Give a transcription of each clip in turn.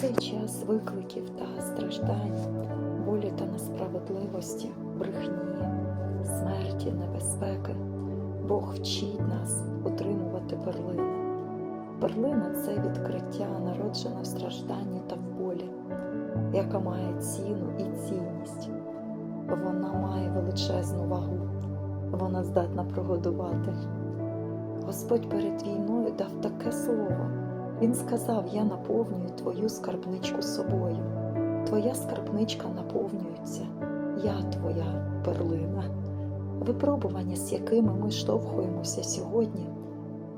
цей час викликів та страждань, болі та несправедливості, брехні, смерті, небезпеки, Бог вчить нас утримувати перлини. Перлина це відкриття, народжене в стражданні та в болі, яка має ціну і цінність. Вона має величезну вагу, вона здатна прогодувати. Господь перед війною дав таке слово. Він сказав: Я наповнюю твою скарбничку собою. Твоя скарбничка наповнюється, я твоя перлина. Випробування, з якими ми штовхуємося сьогодні,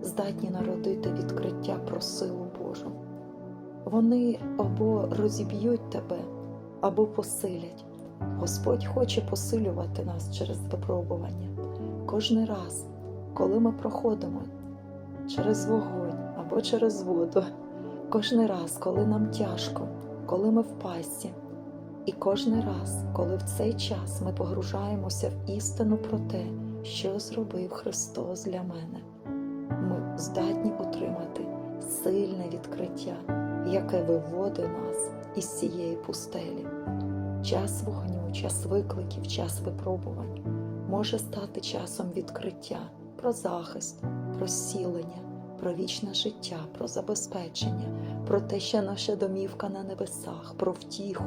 здатні народити відкриття про силу Божу. Вони або розіб'ють тебе, або посилять. Господь хоче посилювати нас через випробування. Кожний раз, коли ми проходимо через вогонь або через воду, кожний раз, коли нам тяжко, коли ми в пасі, і кожний раз, коли в цей час ми погружаємося в істину про те, що зробив Христос для мене, ми здатні отримати сильне відкриття, яке виводить нас із цієї пустелі. Час вогню, час викликів, час випробувань може стати часом відкриття про захист, про зцілення, про вічне життя, про забезпечення, про те, що наша домівка на небесах, про втіху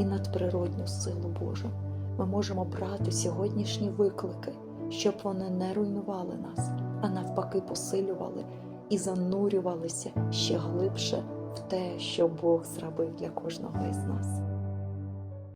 і надприродню силу Божу. Ми можемо брати сьогоднішні виклики, щоб вони не руйнували нас, а навпаки посилювали і занурювалися ще глибше в те, що Бог зробив для кожного із нас.